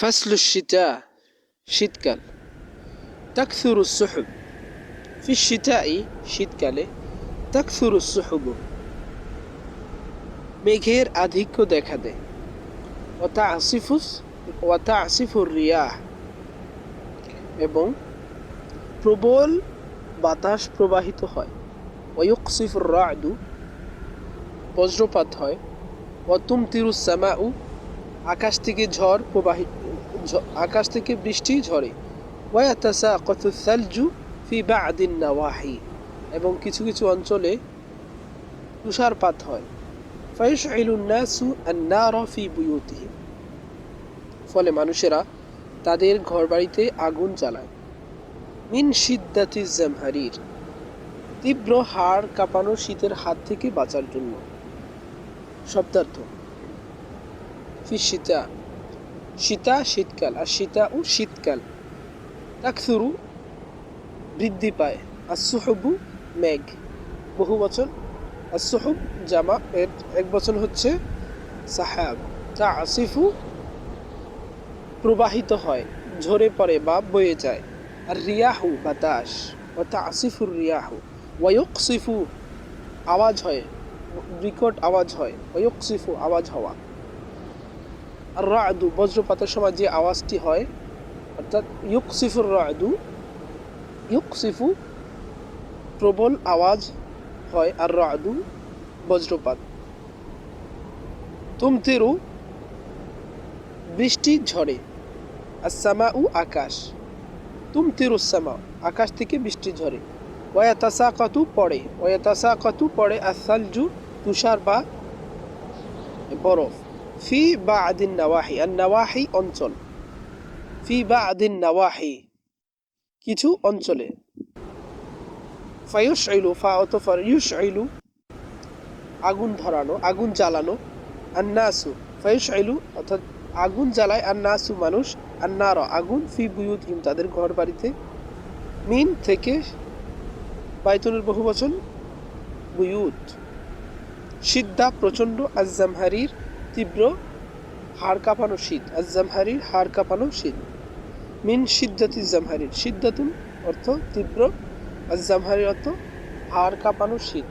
فصل الشتاء, শীতকাল। تكثر السحب, في الشتاء শীতকালে تكثر السحب। মেঘের আধিক্য দেখা দেয়। ওতা আসিফুস ওয়াতা আসিফুর এবং প্রবল বাতাস প্রবাহিত হয়। ওয়ুকসিফুর রাদু বজ্রপাত হয়। অতুম তিরুসামাউ আকাশ থেকে ঝড় প্রবাহিত আকাশ থেকে বৃষ্টি ঝরে। নাওয়াহি। এবং কিছু কিছু অঞ্চলে তুষারপাত হয়। ফলে মানুষেরা তাদের ঘরবাড়িতে আগুন চালায় মিন সিদ্দাতি জামহারির। তীব্র হাড় কাঁপানো শীতের হাত থেকে বাঁচার জন্য। শব্দার্থ ফিসিতা শীতা শীতা শীতকাল, আর শীতা ও শীতকাল। তাকসুরু বৃদ্ধি পায়। আর সুহবু মেঘ। বহু বচন আর সুহব জামা এর এক বচন হচ্ছে সাহাব। তা আসিফু প্রবাহিত হয়, ঝরে পড়ে বা বয়ে যায়। আর রিয়াহু বাতাস। ও তা আসিফুর রিয়াহু। ওয়ুকসিফু আওয়াজ হয়, বিকট আওয়াজ হয় ওয়ুকসিফু আওয়াজ হওয়া। রাদু, বজ্রপাতের সময় যে আওয়াজটি হয়, অর্থাৎ ইউকসিফুর রাদু, ইউকসিফু প্রবল আওয়াজ হয়, আর রাদু বজ্রপাত। তুমতিরু, বৃষ্টি ঝরে আর সামা উ আকাশ। তুমতিরু সামা আকাশ থেকে বৃষ্টি ঝরে। ওয়াতাসা কতু পড়ে ওয়াতাসা কতু পড়ে আর সালজু তুষার বা বরফ। ফি বা আদিন নাওয়াহি আর নাওয়াহি অঞ্চল। ফি বা আদিন নাওয়াহি, কিছু অঞ্চলে। ফায়ুস আইলু ফা অতফার ইউস আইলু আগুন ধরানো, আগুন জ্বালানো। আন্নাসু ফায়ুস আইলু অর্থাৎ আগুন জ্বালায় আন্নাসু মানুষ, আন্নার, আগুন ফি বুয়ুত হিম তাদের ঘর বাড়িতে মিন থেকে বাইতুলের বহু বচন, বুয়ুত। সিদ্ধা প্রচণ্ড আজামহারির তীব্র হাড় কাঁপানো শীত আর জামহারির হাড় কাঁপানো শীত। মিন সিদ্ধাতি জামহারির সিদ্ধাতুন অর্থ তীব্র আর জামহারির অর্থ হাড় কাঁপানো শীত।